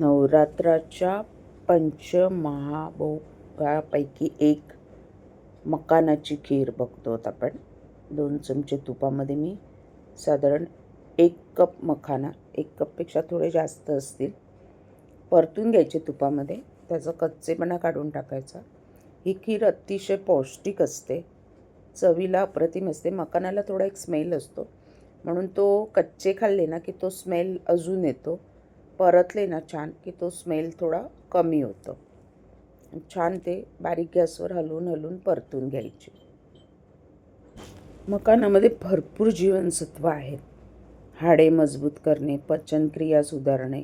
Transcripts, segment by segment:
नवरात्राच्या पंचमहाभोगापैकी एक मकानाची खीर बघतो आहोत आपण. दोन चमचे तुपामध्ये मी साधारण एक कप मखाना एक कपपेक्षा थोडे जास्त असतील. परतून घ्यायचे तुपामध्ये. त्याचा कच्चेपणा काढून टाकायचा. ही खीर अतिशय पौष्टिक असते. चवीला अप्रतिम असते. मकानाला थोडा एक स्मेल असतो. म्हणून तो कच्चे खाल्ले ना की तो स्मेल अजून येतो. परतले ना छान की तो स्मेल थोडा कमी होतो. छान ते बारीक गॅसवर हलवून हलवून परतून घ्यायचे. मकानामध्ये भरपूर जीवनसत्व आहेत. हाडे मजबूत करणे पचनक्रिया सुधारणे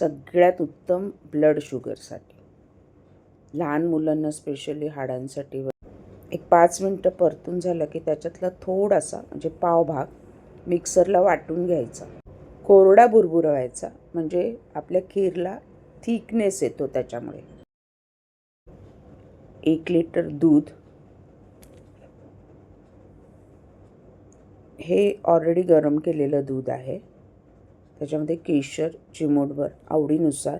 सगळ्यात उत्तम ब्लड शुगरसाठी लहान मुलांना स्पेशली हाडांसाठी एक पाच मिनटं परतून झालं की त्याच्यातला थोडासा म्हणजे पावभाग मिक्सरला वाटून घ्यायचा. कोरडा बुरबुरवायचा म्हणजे आपल्या खीरला थिकनेस येतो त्याच्यामुळे. एक लिटर दूध. हे ऑलरेडी गरम केलेलं दूध आहे. त्याच्यामध्ये केशर चिमूटभर आवडीनुसार.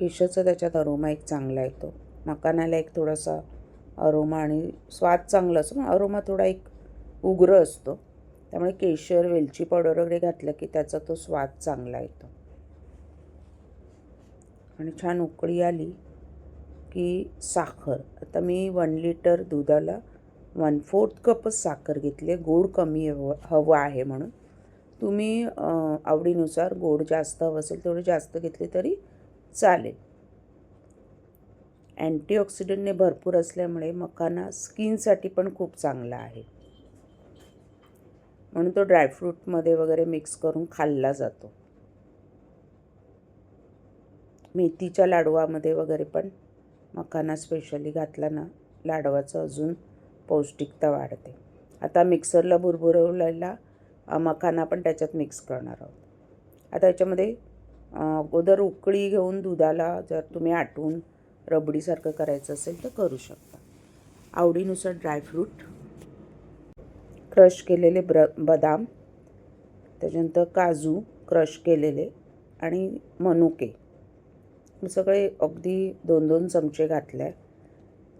केशरचा त्याच्यात अरोमा एक चांगला येतो. मकानाला एक थोडासा अरोमा आणि स्वाद चांगला असतो पण अरोमा थोडा एक उग्र असतो. त्यामुळे केशर वेलची पावडर वगैरे घातलं की त्याचा तो स्वाद चांगला येतो. आणि छान उकळी आली की साखर. आता मी वन लिटर दुधाला वन फोर्थ कपच साखर घेतली आहे. गोड कमी हवं हवं आहे म्हणून. तुम्ही आवडीनुसार गोड जास्त हवं असेल तेवढं जास्त घेतले तरी चालेल. अँटीऑक्सिडंटने भरपूर असल्यामुळे मखाना स्किनसाठी पण खूप चांगला आहे. म्हणून तो ड्रायफ्रूटमध्ये वगैरे मिक्स करून खाल्ला जातो. मेथीच्या लाडवामध्ये वगैरे पण मखाना स्पेशली घातला ना लाडवाचं अजून पौष्टिकता वाढते. आता मिक्सरला भुरभुरवलेला मखाना पण त्याच्यात मिक्स करणार आहोत. आता याच्यामध्ये अगोदर उकळी घेऊन दुधाला जर तुम्ही आटवून रबडीसारखं करायचं असेल तर करू शकता. आवडीनुसार ड्रायफ्रूट क्रश केलेले ब्र बदाम त्याच्यानंतर काजू क्रश केलेले आणि मनुके. सगळे अगदी दोन दोन चमचे घातले आहे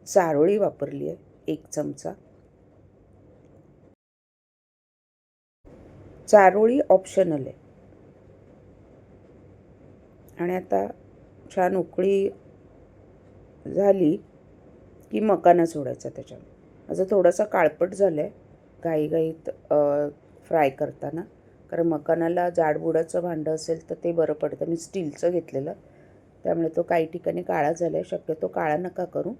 चारोळी वापरली आहे. एक चमचा. चारोळी ऑप्शनल आहे. आणि आता छान उकळी झाली की मकाना सोडायचा त्याच्यामध्ये. माझा थोडासा काळपट झालं आहे घाईघाईत फ्राय करताना. कारण मकानाला जाडबुडाचं भांडं असेल तर ते बरं पडतं. मी स्टीलचं घेतलेलं. त्यामुळे तो काही ठिकाणी काळा झाला आहे शक्यतो काळा नका करू.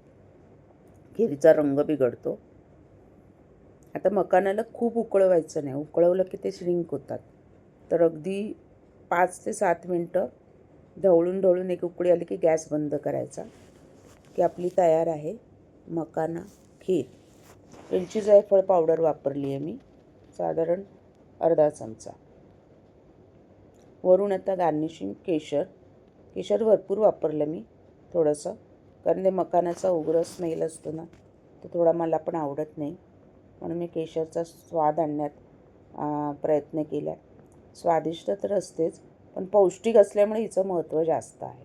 खिरीचा रंग बिघडतो. आता मकानाला खूप उकळवायचं नाही. उकळवलं की ते श्रिंक होतात. तर अगदी पाच ते सात मिनटं ढवळून ढवळून एक उकळी आली की गॅस बंद करायचा. की आपली तयार आहे मकाना खीर. वेलची जायफळ पावडर वापरली आहे मी. साधारण अर्धा चमचा. वरून आता गार्निशिंग केशर. केशर भरपूर वापरलं मी. थोडंसं कारण ते मकानाचा उग्र स्मेल असतो ना तो थोडा मला पण आवडत नाही. म्हणून मी केशरचा स्वाद आणण्यात प्रयत्न केला स्वादिष्ट तर असतेच पण पौष्टिक असल्यामुळे हिचं महत्त्व जास्त आहे.